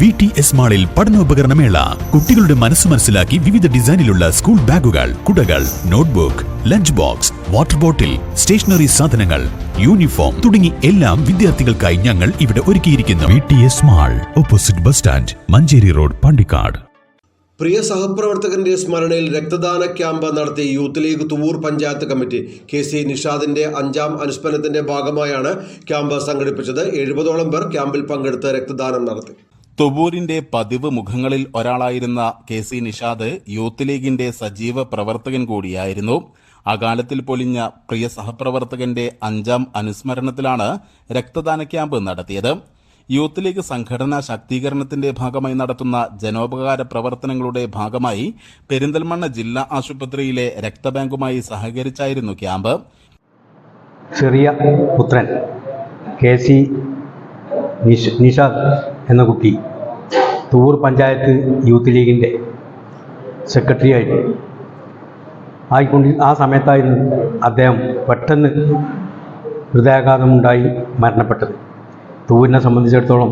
V T S മാളിൽ പഠനോപകരണമേള. കുട്ടികളുടെ മനസ്സ് മനസ്സിലാക്കി വിവിധ ഡിസൈനിലുള്ള സ്കൂൾ ബാഗുകൾ കുടകൾ notebook lunch box water bottle stationery സാധനങ്ങൾ യൂണിഫോം തുടങ്ങി എല്ലാം വിദ്യാർത്ഥികൾക്കായി ഞങ്ങൾ ഇവിടെ ഒരുക്കിയിരിക്കുന്നു. V T S mall opposite bus stand Manjeri road Pandikkad. പ്രിയ സഹപ്രവർത്തകന്റെ സ്മരണയിൽ രക്തദാന ക്യാമ്പ് നടത്തി youth league Thuvvur panchayat committee K C നിഷാദിന്റെ അഞ്ചാം അനുസ്മരണത്തിന്റെ ഭാഗമായാണ് ക്യാമ്പ് സംഘടിപ്പിച്ചത്. എഴുപതോളം പേർ ക്യാമ്പിൽ പങ്കെടുത്ത് രക്തദാനം നടത്തി. തുവൂരിന്റെ പതിവ് മുഖങ്ങളിൽ ഒരാളായിരുന്ന കെ സി നിഷാദ് യൂത്ത് ലീഗിന്റെ സജീവ പ്രവർത്തകൻ കൂടിയായിരുന്നു. അകാലത്തിൽ പൊലിഞ്ഞ പ്രിയ സഹപ്രവർത്തകന്റെ അഞ്ചാം അനുസ്മരണത്തിലാണ് രക്തദാന ക്യാമ്പ് നടത്തിയത്. യൂത്ത് ലീഗ് സംഘടനാ ശാക്തീകരണത്തിന്റെ ഭാഗമായി നടത്തുന്ന ജനോപകാര പ്രവർത്തനങ്ങളുടെ ഭാഗമായി പെരിന്തൽമണ്ണ ജില്ലാ ആശുപത്രിയിലെ രക്തബാങ്കുമായി സഹകരിച്ചായിരുന്നു ക്യാമ്പ്. ചെറിയ പുത്രൻ കെ സി നിഷാദ് എന്ന കുട്ടി തൂർ പഞ്ചായത്ത് യൂത്ത് ലീഗിന്റെ സെക്രട്ടറി ആയിട്ട് ആയിക്കൊണ്ട് ആ സമയത്തായിരുന്നു അദ്ദേഹം പെട്ടെന്ന് ഹൃദയാഘാതമുണ്ടായി മരണപ്പെട്ടത്. തൂവിനെ സംബന്ധിച്ചിടത്തോളം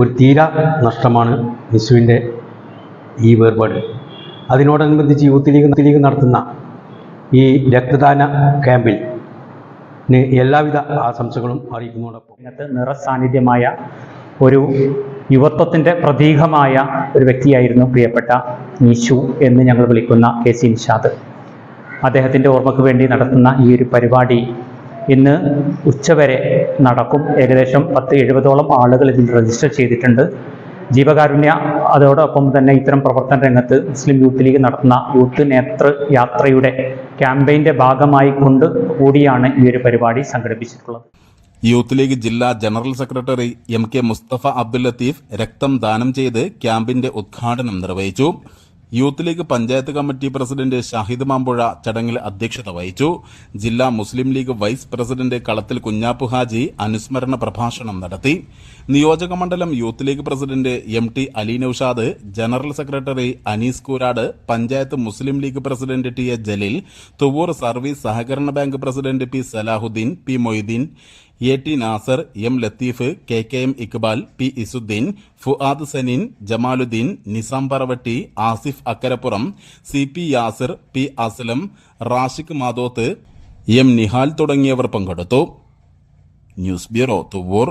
ഒരു തീരാ നഷ്ടമാണ് നിസുവിന്റെ ഈ വേർപാട്. അതിനോടനുബന്ധിച്ച് യൂത്ത് ലീഗ് ലീഗ് നടത്തുന്ന ഈ രക്തദാന ക്യാമ്പിൽ എല്ലാവിധ ആശംസകളും അറിയിക്കുന്നതോടൊപ്പം ഇന്നത്തെ നിറസാന്നിധ്യമായ ഒരു യുവത്വത്തിന്റെ പ്രതീകമായ ഒരു വ്യക്തിയായിരുന്നു പ്രിയപ്പെട്ട നീശു എന്ന് ഞങ്ങൾ വിളിക്കുന്ന കെ സി നിഷാദ്. അദ്ദേഹത്തിന്റെ ഓർമ്മയ്ക്ക് വേണ്ടി നടത്തുന്ന ഈ ഒരു പരിപാടി ഇന്ന് ഉച്ചവരെ നടക്കും. ഏകദേശം പത്ത് എഴുപതോളം ആളുകൾ ഇതിൽ രജിസ്റ്റർ ചെയ്തിട്ടുണ്ട്. ജീവകാരുണ്യ അതോടൊപ്പം തന്നെ ഇത്തരം പ്രവർത്തന രംഗത്ത് മുസ്ലിം യൂത്ത് ലീഗ് നടത്തുന്ന യൂത്ത് നേതൃ യാത്രയുടെ ക്യാമ്പയിന്റെ ഭാഗമായി കൊണ്ട് കൂടിയാണ് ഈ ഒരു പരിപാടി സംഘടിപ്പിച്ചിട്ടുള്ളത്. യൂത്ത് ലീഗ് ജില്ലാ general secretary M K Mustafa Abdul Latheef രക്തം ദാനം ചെയ്ത് ക്യാമ്പിന്റെ ഉദ്ഘാടനം നിർവഹിച്ചു. Youth league panchayat committee president Shahid Mampuzha ചടങ്ങിൽ അധ്യക്ഷത വഹിച്ചു. ജില്ലാ മുസ്ലിം ലീഗ് വൈസ് പ്രസിഡന്റ് കളത്തിൽ കുഞ്ഞാപ്പു ഹാജി അനുസ്മരണ പ്രഭാഷണം നടത്തി. നിയോജക മണ്ഡലം youth league president M T Ali Naushad general secretary Anees Koorad panchayat Muslim league president T A Jaleel Thuvvur service സഹകരണ bank president P Salahuddin P Moideen A T Nasar M Latheef K K M Iqbal P Izzudheen Fuad Saneen Jamaluddin Nizam Paravatti Asif Akkarapuram C P Yasir P Aslam Rashiq Mathoth M Nihal തുടങ്ങിയവർ പങ്കെടുത്തു. News bureau Thuvvur.